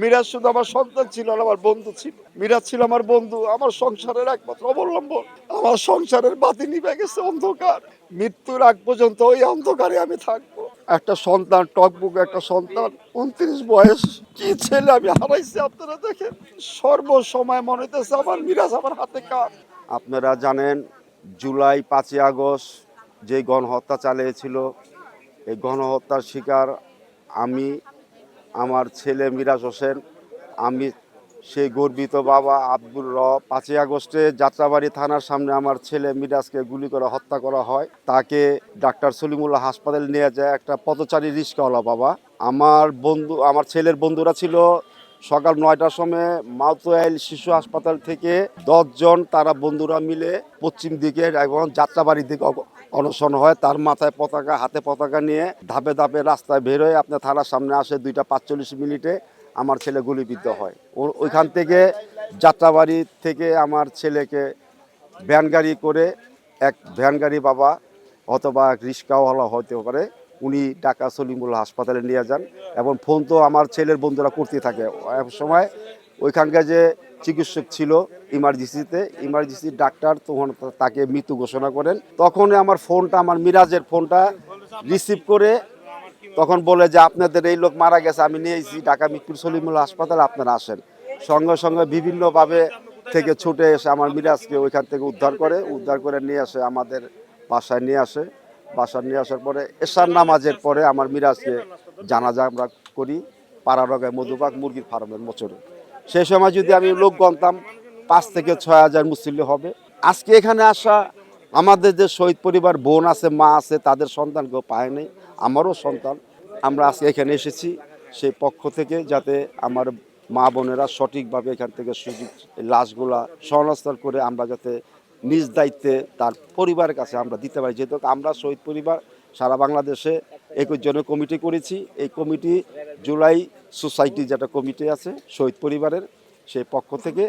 মিরাজ শুধু আমার সন্তান ছিল না আমার বন্ধু ছিল। মিরাজ ছিল আমার বন্ধু, আমার সংসারের একমাত্র অবলম্বন। আমার সংসারের বাতি নিভে গেছে অন্ধকার। মৃত্যুর আগ পর্যন্ত ওই অন্ধকারে আমি থাকব। একটা সন্তান, টকবুক একটা সন্তান, উনত্রিশ বয়স। কি ছেলে আমি হারাইছি আপনারা দেখেন। সর্বসময় মনে হইতেছে আমার মিরাজ আমার হাতে কার। আপনারা জানেন, জুলাই পাঁচই আগস্ট যে গণহত্যা চালিয়েছিল, এই গণহত্যার শিকার আমি আমার ছেলে মিরাজ হোসেন, আমি সেই গর্বিত বাবা আব্দুর র পাঁচই আগস্টে যাত্রাবাড়ি থানার সামনে আমার ছেলে মিরাজকে গুলি করে হত্যা করা হয়। তাকে ডাক্তার সলিমুল্লাহ হাসপাতালে নিয়ে যায় একটা পথচারী রিস্কাওয়ালা বাবা। আমার বন্ধু, আমার ছেলের বন্ধুরা ছিল সকাল নয়টার সময় মাউতোয়াইল শিশু হাসপাতাল থেকে দশজন তারা বন্ধুরা মিলে পশ্চিম দিকে এবং যাত্রাবাড়ির দিকে অনশন হয়। তার মাথায় পতাকা, হাতে পতাকা নিয়ে ধাপে ধাপে রাস্তায় বের হয়ে আপনার থানার সামনে আসে দুইটা পাঁচচল্লিশ মিনিটে আমার ছেলে গুলিবিদ্ধ হয়। ও- ওইখান থেকে যাত্রাবাড়ি থেকে আমার ছেলেকে ভ্যান গাড়ি করে এক ভ্যান গাড়ি বাবা অথবা রিক্সাওয়ালা হতে পারে উনি ঢাকা সলিমুল্লাহ হাসপাতালে নিয়ে যান এবং ফোন তো আমার ছেলের বন্ধুরা করতে থাকে। এক সময় ওইখানকার যে চিকিৎসক ছিল ইমার্জেন্সিতে, ইমার্জেন্সি ডাক্তার তখন তাকে মৃত্যু ঘোষণা করেন। তখন আমার ফোনটা, আমার মিরাজের ফোনটা রিসিভ করে তখন বলে যে, আপনাদের এই লোক মারা গেছে, আমি নিয়ে এসেছি, ঢাকা মিরপুর সলিমুল্লাহ হাসপাতালে আপনারা আসেন। সঙ্গে সঙ্গে বিভিন্নভাবে থেকে ছুটে এসে আমার মিরাজকে ওইখান থেকে উদ্ধার করে উদ্ধার করে নিয়ে আসে আমাদের বাসায় নিয়ে আসে। বাসায় নিয়ে আসার পরে, এশার নামাজের পরে আমার মিরাজকে জানাজা আমরা করি পাড়ারগায় মধুবাগ মুরগির ফার্মের মোচরে। সেই সময় যদি আমি লোক গণতাম পাঁচ থেকে ছয় হাজার মুসল্লি হবে। আজকে এখানে আসা, আমাদের যে শহীদ পরিবার, বোন আছে, মা আছে, তাদের সন্তানকেও পায় নাই, আমারও সন্তান। আমরা আজকে এখানে এসেছি সেই পক্ষ থেকে যাতে আমার মা বোনেরা সঠিকভাবে এখান থেকে সুযোগ লাশগুলা সংরক্ষণ করে আমরা যাতে নিজ দায়িত্বে তার পরিবারের কাছে আমরা দিতে পারি। যেহেতু আমরা শহীদ পরিবার, সারা বাংলাদেশে একুশ জনের কমিটি করেছি। এই কমিটি জুলাই সোসাইটি যেটা কমিটি আছে, শহীদ পরিবারের, সেই পক্ষ থেকে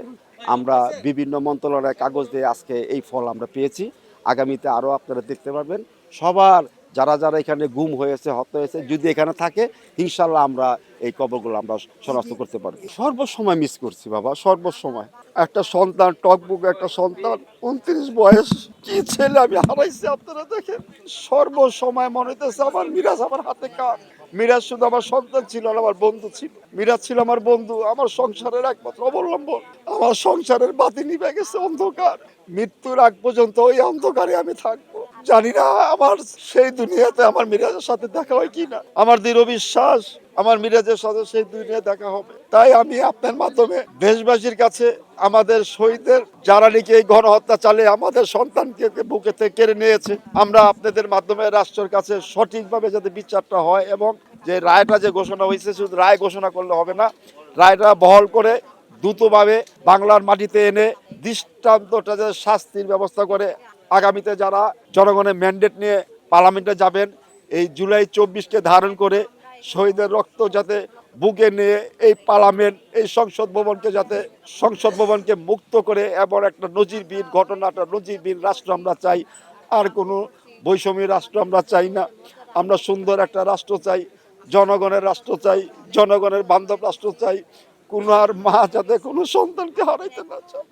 আমরা বিভিন্ন মন্ত্রণালয়ের কাগজ দিয়ে আজকে এই ফল আমরা পেয়েছি। আগামীতে আরও আপনারা দেখতে পারবেন। সবার যারা যারা এখানে গুম হয়েছে হত্যা হয়েছে যদি এখানে থাকে ইনশাল্লাহ আমরা এই কবরগুলো আমরা শনাক্ত করতে পারব। সর্বসময় মিস করছি বাবা সর্বসময়। একটা সন্তান টকবুক একটা সন্তান উনত্রিশ বয়স কি ছেলে আমি হারাইছি আপনারা দেখেন। সর্বসময় মনে হইতেছে আমার মিরাজ আমার হাতে কার? মিরাজ শুধু আমার সন্তান ছিল না আমার বন্ধু ছিল। মিরাজ ছিল আমার বন্ধু আমার সংসারের একমাত্র অবলম্বন। আমার সংসারের বাতি নিভে গেছে অন্ধকার। মৃত্যুর আগ পর্যন্ত ওই অন্ধকারে আমি থাকব। জানি না আমার সেই দুনিয়াতে আমার মিরাজের সাথে দেখা হয় কি না আমার দৃঢ় বিশ্বাস, আমার মিরাজের সাথে সেই দুনিয়া দেখা হবে। তাই আমি আপনার মাধ্যমে দেশবাসীর কাছে আমাদের শহীদদের, যারা নাকি এই গণহত্যা চালে আমাদের সন্তানকে বুকে থেকে কেড়ে নিয়েছে, আমরা আপনাদের মাধ্যমে রাষ্ট্রের কাছে সঠিকভাবে যাতে বিচারটা হয় এবং যে রায়টা যে ঘোষণা হয়েছে, শুধু রায় ঘোষণা করলে হবে না, রায়টা বহল করে দ্রুতভাবে বাংলার মাটিতে এনে দৃষ্টান্তটা যে শাস্তির ব্যবস্থা করে আগামীতে যারা জনগণের ম্যান্ডেট নিয়ে পার্লামেন্টে যাবেন, এই জুলাই চব্বিশকে ধারণ করে শহীদের রক্ত যাতে বুকে নিয়ে এই পার্লামেন্ট, এই সংসদ ভবনকে যাতে সংসদ ভবনকে মুক্ত করে এবং একটা নজিরবিহীন ঘটনা, একটা নজিরবিহীন রাষ্ট্র আমরা চাই। আর কোনো বৈষম্য রাষ্ট্র আমরা চাই না। আমরা সুন্দর একটা রাষ্ট্র চাই, জনগণের রাষ্ট্র চাই, জনগণের বান্ধব রাষ্ট্র চাই। কোনো আর মা যাতে কোনো সন্তানকে হারাইতে না চায়।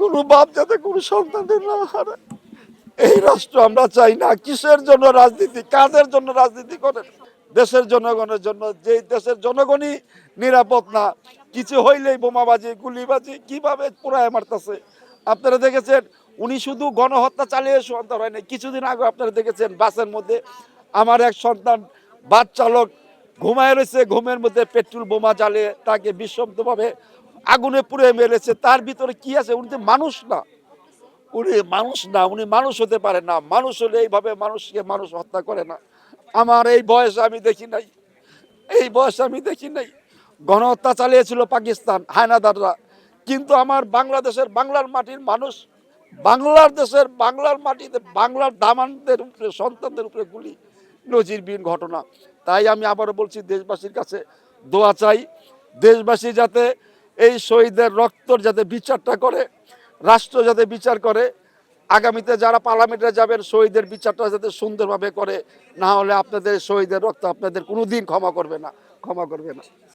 কোনো বাপ যাতে কোনো সন্তানদের না হারায়। এই রাষ্ট্র আমরা চাই না, কিসের জন্য রাজনীতি, কাদের জন্য রাজনীতি করেন? দেশের জনগণের জন্য, যে দেশের জনগণই নিরাপদ না, কিছু হইলেই বোমাবাজি, গুলিবাজি কীভাবে পুরায় মারতেছে? আপনারা দেখেছেন, উনি শুধু গণহত্যা চালিয়ে সন্তান হয় না কিছুদিন আগে আপনারা দেখেছেন, বাসের মধ্যে আমার এক সন্তান, বাস চালক, ঘুমায় রয়েছে, ঘুমের মধ্যে পেট্রোল বোমা জ্বালিয়ে তাকে বিশ্বব্দভাবে আগুনে পুড়ে মেরেছে, তার ভিতরে কি আছে? উনি তো মানুষ না। উনি মানুষ না, উনি মানুষ হতে পারে না। মানুষ হলে এইভাবে মানুষকে মানুষ হত্যা করে না। আমার এই বয়স আমি দেখি নাই। এই বয়স আমি দেখি নাই। গণহত্যা চালিয়েছিল পাকিস্তান, হায়নাদাররা। কিন্তু আমার বাংলাদেশের বাংলার মাটির মানুষ, বাংলার দেশের বাংলার মাটিতে বাংলার দামানদের উপরে, সন্তানদের উপরে গুলি, নজিরবিহীন ঘটনা। তাই আমি আবারও বলছি, দেশবাসীর কাছে দোয়া চাই। দেশবাসী যাতে এই শহীদের রক্ত যাতে বিচারটা করে, রাষ্ট্র যাতে বিচার করে, আগামীতে যারা পার্লামেন্টে যাবেন শহীদের বিচারটা যাতে সুন্দরভাবে করে, না হলে আপনাদের শহীদের রক্ত আপনাদের কোনো দিন ক্ষমা করবে না, ক্ষমা করবে না।